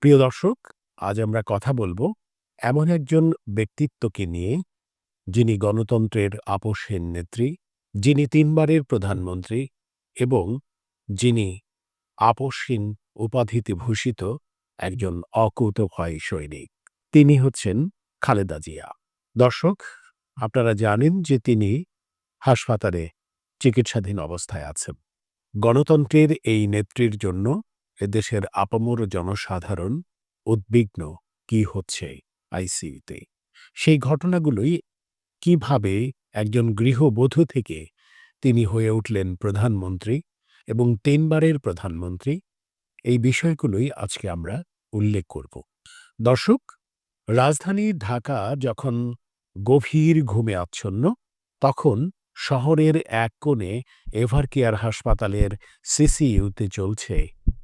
প্রিয় দর্শক, আজ আমরা কথা বলব এমন একজন ব্যক্তিত্বকে নিয়ে যিনি গণতন্ত্রের আপোষহীন নেত্রী, যিনি তিনবারের প্রধানমন্ত্রী এবং যিনি আপোষহীন উপাধিতে ভূষিত একজন অকুতভয় সৈনিক। তিনি হচ্ছেন খালেদা জিয়া। দর্শক, আপনারা জানেন যে তিনি হাসপাতালে চিকিৎসাধীন অবস্থায় আছেন। গণতন্ত্রের এই নেত্রীর জন্য এদেশের আপামর জনসাধারণ উদ্বিগ্ন কি হচ্ছে আইসিইউতে? সেই ঘটনাগুলোই কীভাবে একজন গৃহবধূ থেকে তিনি হয়ে উঠলেন প্রধানমন্ত্রী এবং তিনবারের প্রধানমন্ত্রী, এই বিষয়গুলোই আজকে আমরা উল্লেখ করব। দর্শক, রাজধানী ঢাকা যখন গভীর ঘুমে আচ্ছন্ন, তখন শহরের এক কোণে এভারকেয়ার হাসপাতালের সিসিইউতে চলছে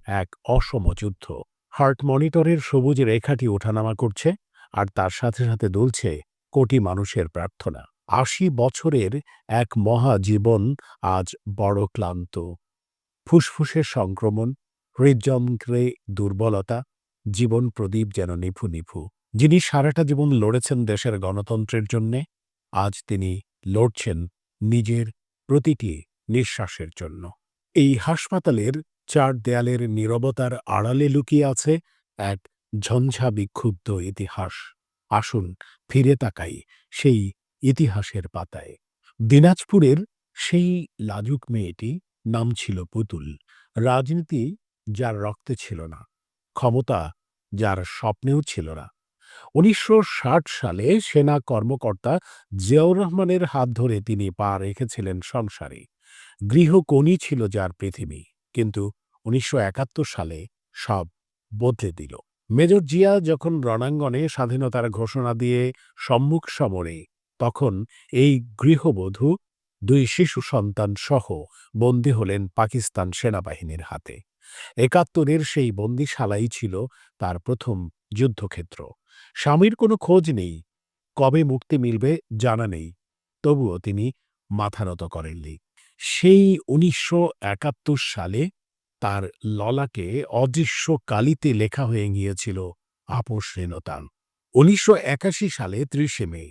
এক অসম যুদ্ধ। হার্ট মনিটরের সবুজ রেখাটি ওঠানামা করছে আর তার সাথে সাথে দুলছে কোটি মানুষের প্রার্থনা। আশি বছরের এক মহা জীবন আজ বড় ক্লান্ত। ফুসফুসের সংক্রমণ, হৃদযন্ত্রে দুর্বলতা, জীবন প্রদীপ যেন নিফু নিফু যিনি সারাটা জীবন লড়েছেন দেশের গণতন্ত্রের জন্যে, আজ তিনি লড়ছেন নিজের প্রতিটি নিঃশ্বাসের জন্য। এই হাসপাতালের চার দেয়ালের নীরবতার আড়ালে লুকিয়ে আছে এক ঝঞ্ঝা বিক্ষুব্ধ ইতিহাস। আসুন ফিরে তাকাই সেই ইতিহাসের পাতায়। দিনাজপুরের সেই লাজুক মেয়েটি নাম ছিল পুতুল, রাজনীতি যার রক্তে ছিল না, ক্ষমতা যার স্বপ্নেও ছিল না। উনিশশো ষাট সালে সেনা কর্মকর্তা জিয়াউর রহমানের হাত ধরে তিনি পা রেখেছিলেন সংসারে। গৃহকোণী ছিল যার পৃথিবী। কিন্তু উনিশশো একাত্তর সালে সব বদলে দিল। মেজর জিয়া যখন রণাঙ্গনে স্বাধীনতার ঘোষণা দিয়ে সম্মুখ সমরে, তখন এই গৃহবধূ, দুই শিশু সন্তান সহ বন্দী হলেন পাকিস্তান সেনাবাহিনীর হাতে। একাত্তরের সেই বন্দিশালাই ছিল তার প্রথম যুদ্ধক্ষেত্র। স্বামীর কোনো খোঁজ নেই, কবে মুক্তি মিলবে জানা নেই, তবুও তিনি মাথা নত করেননি। সেই উনিশশো একাত্তর সালে তার ললাকে অদৃশ্য কালিতে লেখা হয়ে গিয়েছিল আপোষহীনতা উনিশশো সালে ত্রিশে মে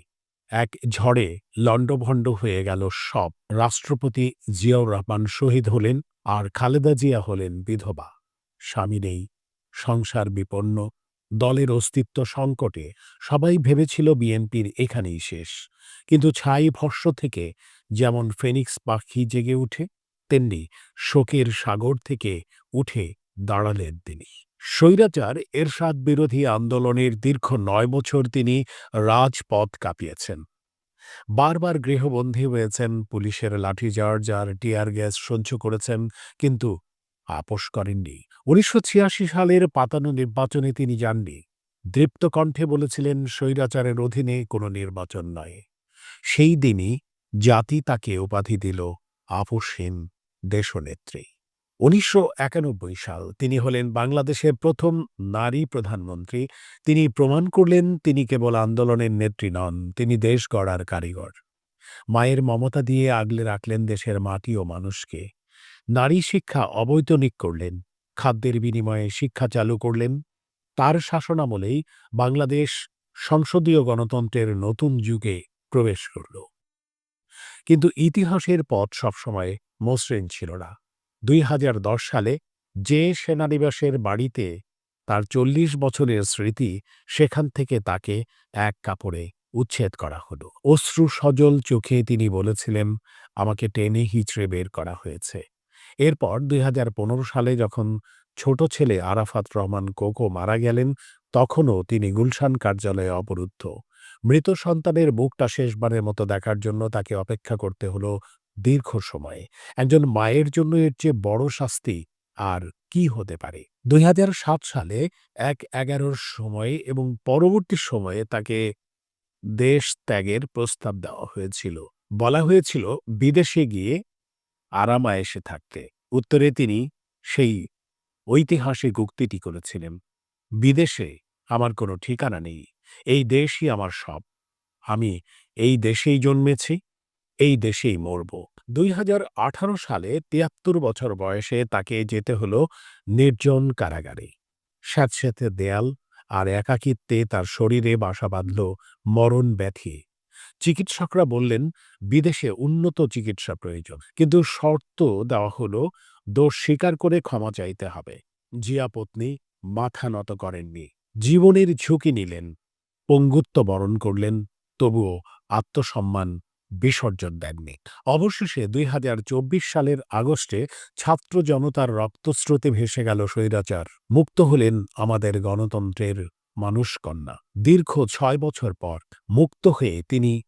এক ঝড়ে লণ্ডভণ্ড হয়ে গেল সব রাষ্ট্রপতি জিয়াউর রহমান শহীদ হলেন আর খালেদা জিয়া হলেন বিধবা। স্বামী নেই, সংসার বিপন্ন, দলের অস্তিত্ব সংকটে, সবাই ভেবেছিল বিএনপির এখানেই শেষ। কিন্তু ছাই ভস্য থেকে যেমন ফেনিক্স পাখি জেগে উঠে, তেমনি শোকের সাগর থেকে উঠে দাঁড়ালেন তিনি। স্বৈরাচার এরশাদ বিরোধী আন্দোলনের দীর্ঘ নয় বছর তিনি রাজপথ কাঁপিয়েছেন। বারবার গৃহবন্দী হয়েছেন, পুলিশের লাঠিচার্জ আর টিয়ার গ্যাস সহ্য করেছেন, কিন্তু আপোষ করেননি। উনিশশো ছিয়াশি সালের পাতানো নির্বাচনে তিনি যাননি। দৃপ্ত কণ্ঠে বলেছিলেন, স্বৈরাচারের অধীনে কোনো নির্বাচন নয়। সেই দিনই জাতি তাকে উপাধি দিল আপোষহীন দেশনেত্রী। উনিশশো একানব্বই সাল তিনি হলেন বাংলাদেশের প্রথম নারী প্রধানমন্ত্রী। তিনি প্রমাণ করলেন তিনি কেবল আন্দোলনের নেত্রী নন, তিনি দেশ গড়ার কারিগর। মায়ের মমতা দিয়ে আগলে রাখলেন দেশের মাটি ও মানুষকে। নারী শিক্ষা অবৈতনিক করলেন, খাদ্যের বিনিময়ে শিক্ষা চালু করলেন। তার শাসনামলেই বাংলাদেশ সংসদীয় গণতন্ত্রের নতুন যুগে প্রবেশ করল। কিন্তু ইতিহাসের পথ সবসময় মসৃণ ছিল না। দুই হাজার দশ সালে যে সেনানিবাসের বাড়িতে তার চল্লিশ বছরের স্মৃতি, সেখান থেকে তাকে এক কাপড়ে উচ্ছেদ করা হলো। অশ্রু সজল চোখে তিনি বলেছিলেন, আমাকে টেনে হিচড়ে বের করা হয়েছে। এরপর দুই হাজার পনেরো সালে যখন ছোট ছেলে আরাফাত রহমান কোকো মারা গেলেন, তখনও তিনি গুলশান কার্যালয়ে অবরুদ্ধ। মৃত সন্তানের মুখটা শেষবারের মতো দেখার জন্য তাকে অপেক্ষা করতে হলো দীর্ঘ সময়ে। একজন মায়ের জন্য এর চেয়ে বড় শাস্তি আর কি হতে পারে? দুই হাজার সাত সালে এক এগারোর সময়ে এবং পরবর্তী সময়ে তাকে দেশ ত্যাগের প্রস্তাব দেওয়া হয়েছিল। বলা হয়েছিল বিদেশে গিয়ে আরামায়েসে থাকতে। উত্তরে তিনি সেই ঐতিহাসিক উক্তিটি করেছিলেন, বিদেশে আমার কোনো ঠিকানা নেই। এই দেশই আমার সব। আমি এই দেশেই জন্মেছি, এই দেশেই মরব। দুই হাজার আঠারো সালে তিয়াত্তর বছর বয়সে তাকে যেতে হলো নির্জন কারাগারে। স্যাঁতস্যাঁতে দেয়াল আর একাকিত্বে তার শরীরে বাসা বাঁধল মরণ ব্যাধি চিকিৎসকরা বললেন, বিদেশে উন্নত চিকিৎসা প্রয়োজন, কিন্তু শর্ত দেওয়া হলো দোষ স্বীকার করে ক্ষমা চাইতে হবে। জিয়া পত্নী মাথা নত করেননি। জীবনের ঝুঁকি নিলেন পঙ্গুত্ব বরণ করলেন, তবুও আত্মসম্মান বিসর্জন দেননি। অবশেষে দুই হাজার চব্বিশ সালের আগস্টে ছাত্র জনতার রক্তস্রোতে ভেসে গেল স্বৈরাচার, মুক্ত হলেন আমাদের গণতন্ত্রের মানুষকন্যা। দীর্ঘ ছয় বছর পর মুক্ত হয়ে তিনি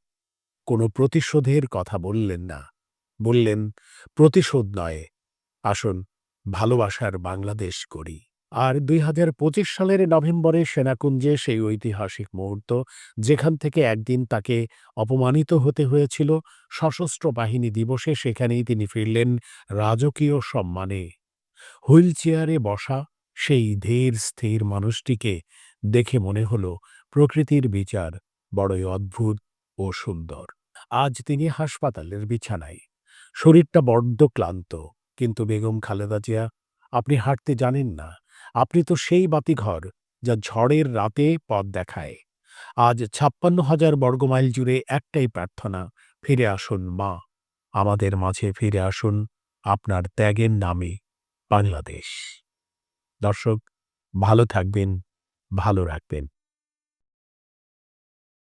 কোনো প্রতিশোধের কথা বললেন না। বললেন, প্রতিশোধ নয়, আসুন ভালোবাসার বাংলাদেশ করি আর দুই হাজার পঁচিশ সালের নভেম্বরে সেনাকুঞ্জে সেই ঐতিহাসিক মুহূর্ত, যেখান থেকে একদিন তাকে অপমানিত হতে হয়েছিল, সশস্ত্র বাহিনী দিবসে সেখানেই তিনি ফিরলেন রাজকীয় সম্মানে। হুইল চেয়ারে বসা সেই ধীর স্থির মানুষটিকে দেখে মনে হল প্রকৃতির বিচার বড়ই অদ্ভুত ও সুন্দর। আজ তিনি হাসপাতালের বিছানায়। শরীরটা বড্ড ক্লান্ত, কিন্তু বেগম খালেদা জিয়া, আপনি হাঁটতে জানেন না আপনি তো সেই বাতিঘর যা ঝড়ের রাতে পথ দেখায়। আজ ছাপ্পান্ন হাজার বর্গমাইল জুড়ে একটাই প্রার্থনা, ফিরে আসুন মা। আমাদের মাঝে ফিরে আসুন আপনার ত্যাগের নামে, বাংলাদেশ। দর্শক, ভালো থাকবেন, ভালো রাখবেন।